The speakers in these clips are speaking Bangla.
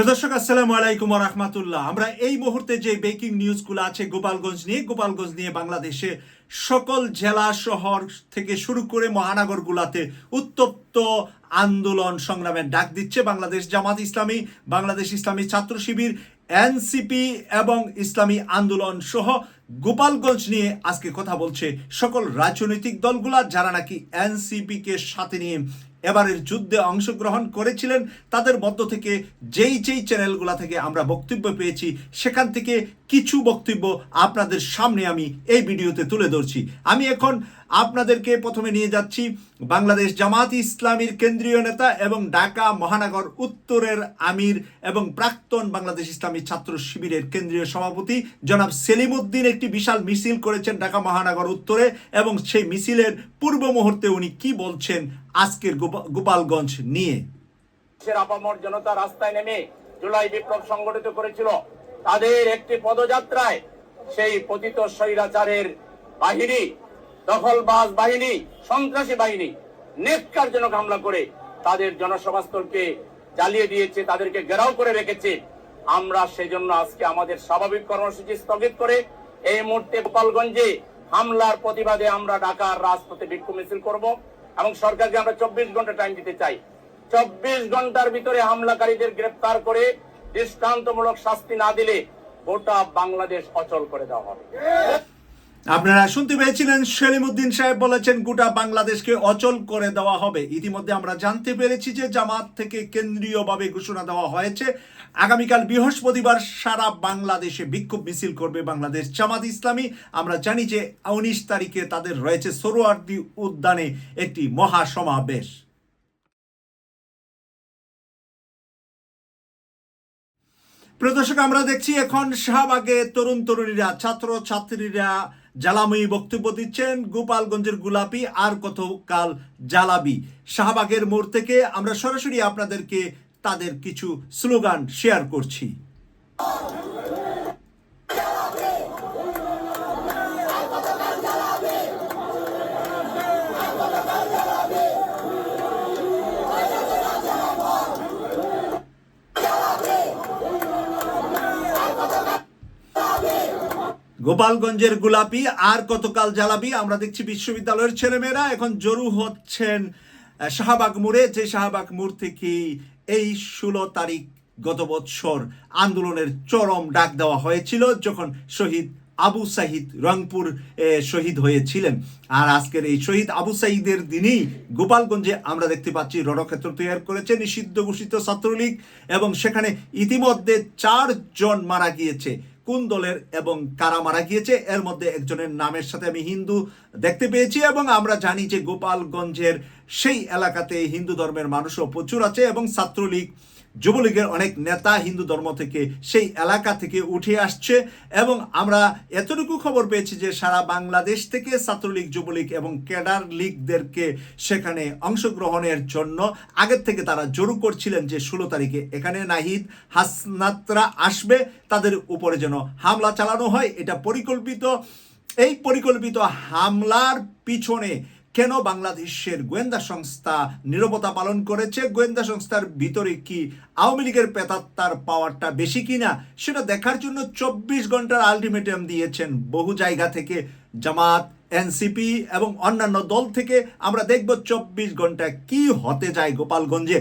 প্রদর্শক আসসালামু আলাইকুম রহমাতুল্লাহ। আমরা এই মুহূর্তে যে ব্রেকিং নিউজগুলো আছে গোপালগঞ্জ নিয়ে গোপালগঞ্জ নিয়ে বাংলাদেশে সকল জেলা, শহর থেকে শুরু করে মহানগরগুলাতে উত্তপ্ত আন্দোলন সংগ্রামের ডাক দিচ্ছে বাংলাদেশ জামাত ইসলামী, বাংলাদেশ ইসলামী ছাত্র শিবির, এনসিপি এবং ইসলামী আন্দোলন সহ গোপালগঞ্জ নিয়ে আজকে কথা বলছে সকল রাজনৈতিক দলগুলা যারা নাকি এনসিপি কে সাথে নিয়ে এবারের যুদ্ধে অংশগ্রহণ করেছিলেন। তাদের মধ্য থেকে যেই যেই চ্যানেলগুলো থেকে আমরা বক্তব্য পেয়েছি, সেখান থেকে কিছু বক্তব্য আপনাদের সামনে আমি এই ভিডিওতে তুলে ধরছি। আমি এখন আপনাদেরকে প্রথমে নিয়ে যাচ্ছি বাংলাদেশ জামাত ইসলামীর কেন্দ্রীয় নেতা এবং ঢাকা মহানগর উত্তরের আমির এবং প্রাক্তন বাংলাদেশ ইসলামী ছাত্র শিবিরের কেন্দ্রীয় সভাপতি জনাব সেলিম উদ্দিন একটি বিশাল মিছিল করেছেন ঢাকা মহানগর উত্তরে এবং সেই মিছিলের পূর্ব মুহূর্তে উনি কি বলছেন আজকের গোপা- গোপালগঞ্জ নিয়ে। জনতা রাস্তায় নেমে জুলাই বিপ্লব সংগঠিত করেছিল। তাদের একটি পদযাত্রায় সেই পতিত স্বৈরাচারের বাহিনী, দখলবাজ বাহিনী, সন্ত্রাসী বাহিনী নেককারজনক হামলা করে তাদের জনসভাস্থলকে জ্বালিয়ে দিয়েছে, তাদেরকে ঘেরাও করে রেখেছে। আমরা সেজন্য আজকে আমাদের স্বাভাবিক কর্মসূচি স্থগিত করে এই মুহূর্তে গোপালগঞ্জে হামলার প্রতিবাদে আমরা ঢাকার রাজপথে বিক্ষোভ মিছিল করব এবং সরকারকে আমরা চব্বিশ ঘণ্টা টাইম দিতে চাই। চব্বিশ ঘণ্টার ভিতরে হামলাকারীদের গ্রেপ্তার করে দৃষ্টান্তমূলক শাস্তি না দিলে গোটা বাংলাদেশ অচল করে দেওয়া হবে। আপনারা শুনতে পেয়েছিলেন সেলিমউদ্দিন সাহেব বলেছেন, গোটা বাংলাদেশকে অচল করে দেওয়া হবে। ইতিমধ্যে আমরা জানতে পেরেছি যে জামাত থেকে কেন্দ্রীয়ভাবে ঘোষণা দেওয়া হয়েছে, আগামীকাল বৃহস্পতিবার সারা বাংলাদেশে বিক্ষোভ মিছিল করবে বাংলাদেশ জামাত ইসলামী। আমরা জানি যে উনিশ তারিখে তাদের রয়েছে সরোয়ার্দি উদ্যানে একটি মহাসমাবেশ। প্রদর্শক আমরা দেখছি এখন শাহবাগে তরুণ তরুণীরা, ছাত্র ছাত্রীরা জ্বালাময়ী বক্তব্য দিচ্ছেন। গোপালগঞ্জের গোলাপি, আর কতকাল জ্বালাবি। শাহবাগের মোড় থেকে আমরা সরাসরি আপনাদেরকে তাদের কিছু স্লোগান শেয়ার করছি। গোপালগঞ্জের গোলাপি, আর কতকাল জ্বালাবি? আমরা দেখছি বিশ্ববিদ্যালয়ের ছেলেমেয়েরা। এখন জরু হচ্ছেন শাহবাগ মোড়ে। যে শাহবাগ মোড় থেকে এই ষোলো তারিখ গত বৎসর আন্দোলনের চরম ডাক দেওয়া হয়েছিল, যখন শহীদ আবু সাহিদ রংপুর শহীদ হয়েছিলেন। আর আজকের এই শহীদ আবু সাহিদের দিনই গোপালগঞ্জে আমরা দেখতে পাচ্ছি, রণক্ষেত্র তৈরি করেছে নিষিদ্ধ ঘোষিত ছাত্রলীগ এবং সেখানে ইতিমধ্যে চারজন মারা গিয়েছে। কোন দলের এবং কারা মারা গিয়েছে, এর মধ্যে একজনের নামের সাথে আমি হিন্দু দেখতে পেয়েছি এবং আমরা জানি যে গোপালগঞ্জের সেই এলাকাতে হিন্দু ধর্মের মানুষও প্রচুর আছে এবং ছাত্রলীগ যুবলীগের অনেক নেতা হিন্দু ধর্ম থেকে সেই এলাকা থেকে উঠে আসছে এবং আমরা এতটুকু খবর পেয়েছি যে সারা বাংলাদেশ থেকে ছাত্রলীগ, যুবলীগ এবং ক্যাডার লীগদেরকে সেখানে অংশগ্রহণের জন্য আগের থেকে তারা জোর করছিলেন যে ষোলো তারিখে এখানে নাহিদ হাসনাতরা আসবে, তাদের উপরে যেন হামলা চালানো হয়। এটা পরিকল্পিত, এই পরিকল্পিত হামলার পিছনে কেন বাংলাদেশের গোয়েন্দা সংস্থা নিরবতা পালন করেছে? গোয়েন্দা সংস্থার ভিতরে কি আওয়ামী লীগের পেতাত্তার পাওয়ারটা বেশি কিনা? সেটা দেখার জন্য চব্বিশ ঘণ্টার আলটিমেটাম দিয়েছেন বহু জায়গা থেকে। জামাত এনসিপি এবং অন্যান্য দল থেকে আমরা দেখব চব্বিশ ঘণ্টা কি হতে যায় গোপালগঞ্জে।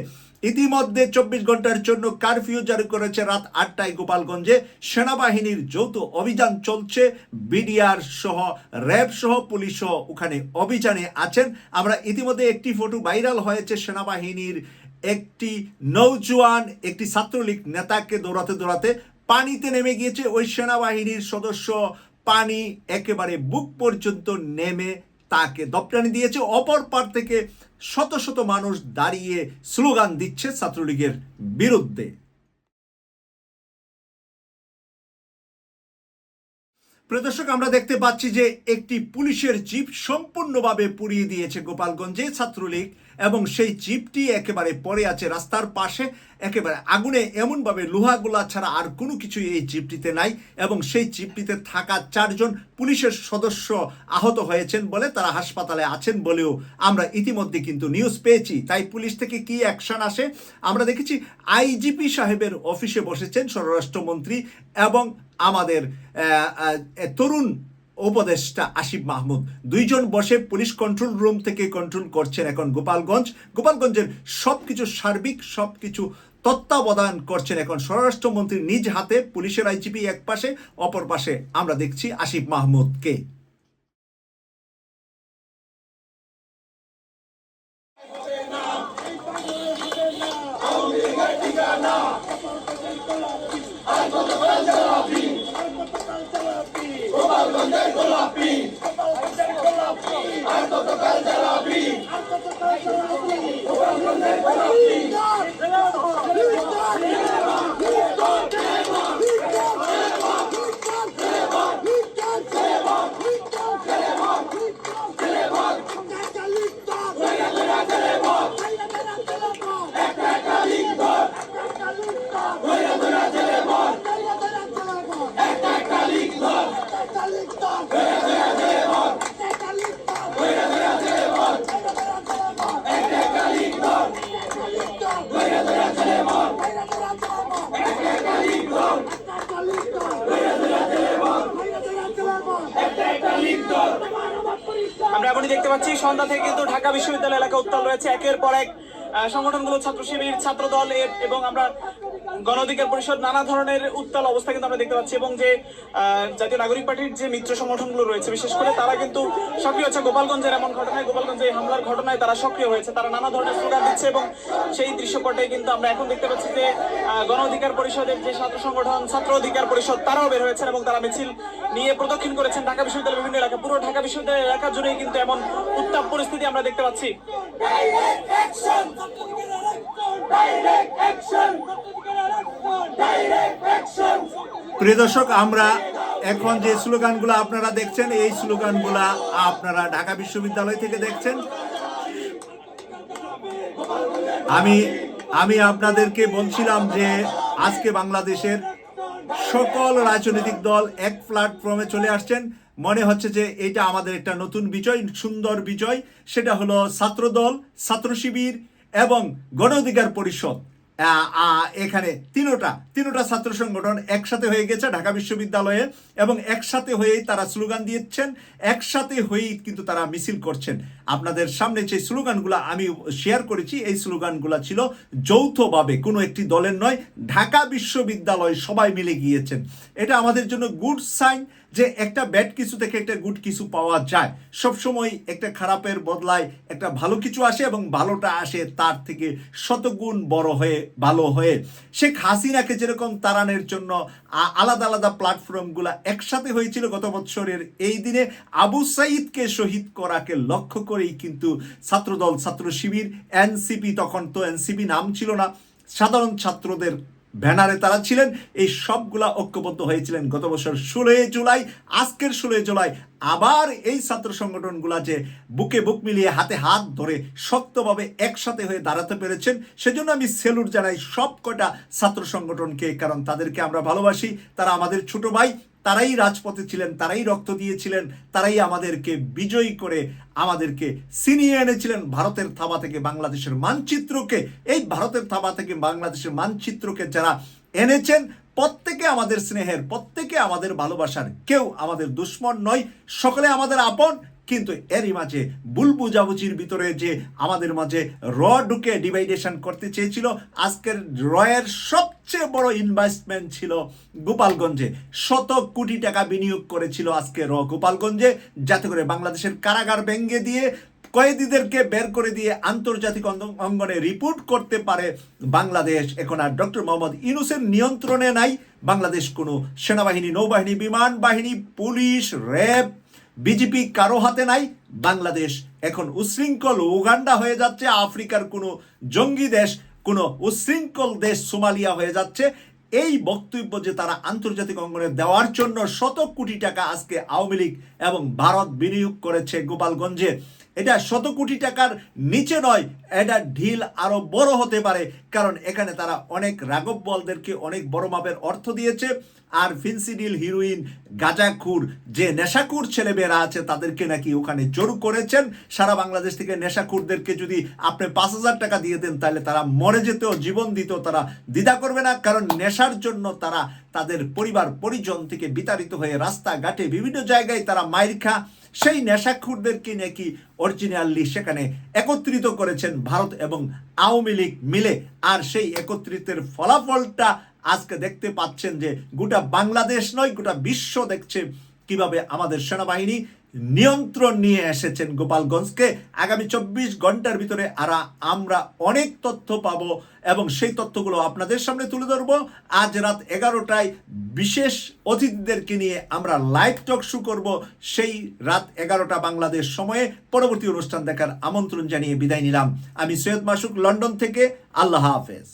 ইতিমধ্যে চব্বিশ ঘণ্টার জন্য কারফিউ জারি করেছে রাত আটটায় গোপালগঞ্জে। সেনাবাহিনীর যৌথ অভিযান চলছে। বিডিআর সহ, র্যাব সহ, পুলিশ সহ ওখানে অভিযানে আছেন। আমরা ইতিমধ্যে একটি ফটো ভাইরাল হয়েছে সেনাবাহিনীর একটি নৌজওয়ান একটি ছাত্রলীগ নেতাকে দৌড়াতে দৌড়াতে পানিতে নেমে গিয়েছে। ওই সেনাবাহিনীর সদস্য পানি একেবারে বুক পর্যন্ত নেমে তাকে দপ্টানি দিয়েছে। অপর পার থেকে শত শত মানুষ দাঁড়িয়ে স্লোগান দিচ্ছে ছাত্রলীগের বিরুদ্ধে। প্রদর্শক আমরা দেখতে পাচ্ছি যে একটি পুলিশের জিপ সম্পূর্ণভাবে পুড়িয়ে দিয়েছে গোপালগঞ্জে ছাত্রলীগ। এবং সেই জিপটি একেবারে পড়ে আছে রাস্তার পাশে, একেবারে আগুনে। এমনভাবে লোহাগুলা ছাড়া আর কোনো কিছু এই জিপটিতে নাই এবং সেই জিপটিতে থাকা চারজন পুলিশের সদস্য আহত হয়েছেন বলে তারা হাসপাতালে আছেন বলেও আমরা ইতিমধ্যে কিন্তু নিউজ পেয়েছি। তাই পুলিশ থেকে কি অ্যাকশন আসে? আমরা দেখেছি আইজিপি সাহেবের অফিসে বসেছেন স্বরাষ্ট্রমন্ত্রী এবং আমাদের তরুণ উপদেষ্টা আসিফ মাহমুদ। দুইজন বসে পুলিশ কন্ট্রোল রুম থেকে কন্ট্রোল করছেন এখন গোপালগঞ্জ। গোপালগঞ্জের সবকিছু সার্বিক, সবকিছু তত্ত্বাবধান করছেন এখন স্বরাষ্ট্রমন্ত্রী নিজ হাতে, পুলিশের আইজিপি এক পাশে, অপর পাশে। আমরা দেখছি আসিফ মাহমুদকে। আমরা সন্ধ্যা থেকে কিন্তু ঢাকা বিশ্ববিদ্যালয় এলাকা উত্তাল রয়েছে। একের পর এক সংগঠনগুলো ছাত্র শিবির, ছাত্র দল এবং আমরা গণ অধিকার পরিষদ নানা ধরনের উত্তাল অবস্থা কিন্তু আমরা দেখতে পাচ্ছি এবং যে জাতীয় নাগরিক পার্টির যে মিত্র সংগঠনগুলো রয়েছে, বিশেষ করে তারা কিন্তু সক্রিয় হচ্ছে। গোপালগঞ্জের এমন ঘটনায়, গোপালগঞ্জে হামলার ঘটনায় তারা সক্রিয় হয়েছে। তারা নানা ধরনের স্লোগান দিচ্ছে এবং সেই দৃশ্যপটে কিন্তু আমরা এখন দেখতে পাচ্ছি যে গণ অধিকার পরিষদের যে ছাত্র সংগঠন, ছাত্র অধিকার পরিষদ, তারাও বের হয়েছেন এবং তারা মিছিল নিয়ে প্রদক্ষিণ করেছেন। ঢাকা বিশ্ববিদ্যালয়ের বিভিন্ন এলাকা, পুরো ঢাকা বিশ্ববিদ্যালয় এলাকা জুড়েই কিন্তু এমন উত্তাপ পরিস্থিতি আমরা দেখতে পাচ্ছি। প্রিয় দর্শক, আমরা এখন যে স্লোগানগুলো আপনারা দেখছেন, এই স্লোগানগুলা আপনারা ঢাকা বিশ্ববিদ্যালয় থেকে দেখছেন। আমি আমি আপনাদেরকে বলছিলাম যে আজকে বাংলাদেশের সকল রাজনৈতিক দল এক প্ল্যাটফর্মে চলে আসছেন। মনে হচ্ছে যে এটা আমাদের একটা নতুন বিজয়, সুন্দর বিজয়। সেটা হলো ছাত্রদল ছাত্র শিবির এবং গণ অধিকার পরিষদ। এখানে তিনোটা তিনোটা ছাত্র সংগঠন একসাথে হয়ে গেছে ঢাকা বিশ্ববিদ্যালয়ে এবং একসাথে হয়েই তারা স্লোগান দিচ্ছেন একসাথে হয়েই কিন্তু তারা মিছিল করছেন। আপনাদের সামনে যে স্লোগানগুলো আমি শেয়ার করেছি, এই স্লোগানগুলো ছিল যৌথভাবে, কোনো একটি দলের নয়, ঢাকা বিশ্ববিদ্যালয় সবাই মিলে গিয়েছেন। এটা আমাদের জন্য গুড সাইন যে একটা ব্যাড কিছু থেকে একটা গুড কিছু পাওয়া যায়। সবসময় একটা খারাপের বদলায় একটা ভালো কিছু আসে এবং ভালোটা আসে তার থেকে শতগুণ বড় হয়ে ভালো হয়ে শেখ হাসিনাকে যেরকম তাড়ানোর জন্য আলাদা আলাদা প্ল্যাটফর্মগুলো একসাথে হয়েছিল গত বছরের এই দিনে, আবু সাইদকে শহীদ করাকে লক্ষ্য করেই কিন্তু ছাত্রদল, ছাত্র শিবির, এনসিপি, তখন তো এনসিপি নাম ছিল না, সাধারণ ছাত্রদের ব্যানারে তারা ছিলেন। এই সবগুলা ঐক্যবদ্ধ হয়েছিলেন গত বছর ষোলোই জুলাই, আজকের ষোলোই জুলাই আবার এই ছাত্র সংগঠনগুলা যে বুকে বুক মিলিয়ে হাতে হাত ধরে শক্তভাবে একসাথে হয়ে দাঁড়াতে পেরেছেন, সেজন্য আমি সেলুট জানাই সব কটা ছাত্র সংগঠনকে, কারণ তাদেরকে আমরা ভালোবাসি। তারা আমাদের ছোট ভাই, তারাই রাজপথে ছিলেন, তারাই রক্ত দিয়েছিলেন, তারাই আমাদেরকে বিজয়ী করে আমাদেরকে ছিনিয়ে এনেছিলেন। ভারতের থাবা থেকে বাংলাদেশের মানচিত্রকে, এই ভারতের থাবা থেকে বাংলাদেশের মানচিত্রকে যারা এনেছেন প্রত্যেকে আমাদের স্নেহের, প্রত্যেকে আমাদের ভালোবাসার। কেউ আমাদের দুশ্মন নয়, সকলে আমাদের আপন, কিন্তু এরই মাঝে ভুল বুঝাবুঝির ভিতরে যে আমাদের মাঝে র ঢুকে ডিভাইডেশন করতে চেয়েছিল, আজকের রয়ের সবচেয়ে বড় ইনভেস্টমেন্ট ছিল গোপালগঞ্জে। শত কোটি টাকা বিনিয়োগ করেছিল আজকে র গোপালগঞ্জে, যাতে করে বাংলাদেশের কারাগার ভেঙ্গে দিয়ে কয়েদিদেরকে বের করে দিয়ে আন্তর্জাতিক অঙ্গনে রিপোর্ট করতে পারে বাংলাদেশ। এখন আর ডক্টর মোহাম্মদ ইউনুসের নিয়ন্ত্রণে নাই। বাংলাদেশ কোনো সেনাবাহিনী, নৌবাহিনী, বিমান বাহিনী, পুলিশ, র্যাব, বিজেপি কারও হাতে নাই। বাংলাদেশ এখন উশৃঙ্খল উগান্ডা হয়ে যাচ্ছে। আফ্রিকার কোনো জঙ্গি দেশ, কোনো উশৃঙ্খল দেশ সোমালিয়া হয়ে যাচ্ছে। এই বক্তব্য যে তারা আন্তর্জাতিক অঙ্গনে দেওয়ার জন্য শত কোটি টাকা আজকে আওয়ামী লীগ এবং ভারত বিনিয়োগ করেছে গোপালগঞ্জে এটা শত কোটি টাকার নিচে নয়, এটা ঢিল আরও বড় হতে পারে, কারণ এখানে তারা অনেক রাগব বলদেরকে অনেক বড় মাপের অর্থ দিয়েছে। আর ফিনসিডিল হিরোইন গাজাখুর, যে নেশাকুর ছেলেমেয়েরা আছে, তাদেরকে নাকি ওখানে জোর করেছেন। সারা বাংলাদেশ থেকে নেশাকুরদেরকে যদি আপনি পাঁচ হাজার টাকা দিয়ে দেন, তাহলে তারা মরে যেতেও জীবন দিতেও তারা দ্বিধা করবে না, কারণ নেশার জন্য তারা তাদের পরিবার, পরিজন থেকে বিতাড়িত হয়ে রাস্তাঘাটে বিভিন্ন জায়গায় তারা মাইর খা সেই নেশাখুরদেরকে নাকি অরিজিনালি সেখানে একত্রিত করেছেন ভারত এবং আওয়ামী লীগ মিলে। আর সেই একত্রিতের ফলাফলটা আজকে দেখতে পাচ্ছেন যে গোটা বাংলাদেশ নয়, গোটা বিশ্ব দেখছে কীভাবে আমাদের সেনাবাহিনী নিয়ন্ত্রণ নিয়ে এসেছেন গোপালগঞ্জকে। আগামী চব্বিশ ঘণ্টার ভিতরে আরা, আমরা অনেক তথ্য পাব এবং সেই তথ্যগুলো আপনাদের সামনে তুলে ধরবো। আজ রাত এগারোটায় বিশেষ অতিথিদেরকে নিয়ে আমরা লাইভ টক শু করব। সেই রাত এগারোটা বাংলাদেশ সময়ে পরবর্তী অনুষ্ঠান দেখার আমন্ত্রণ জানিয়ে বিদায় নিলাম। আমি সৈয়দ মাসুক, লন্ডন থেকে। আল্লাহ হাফেজ।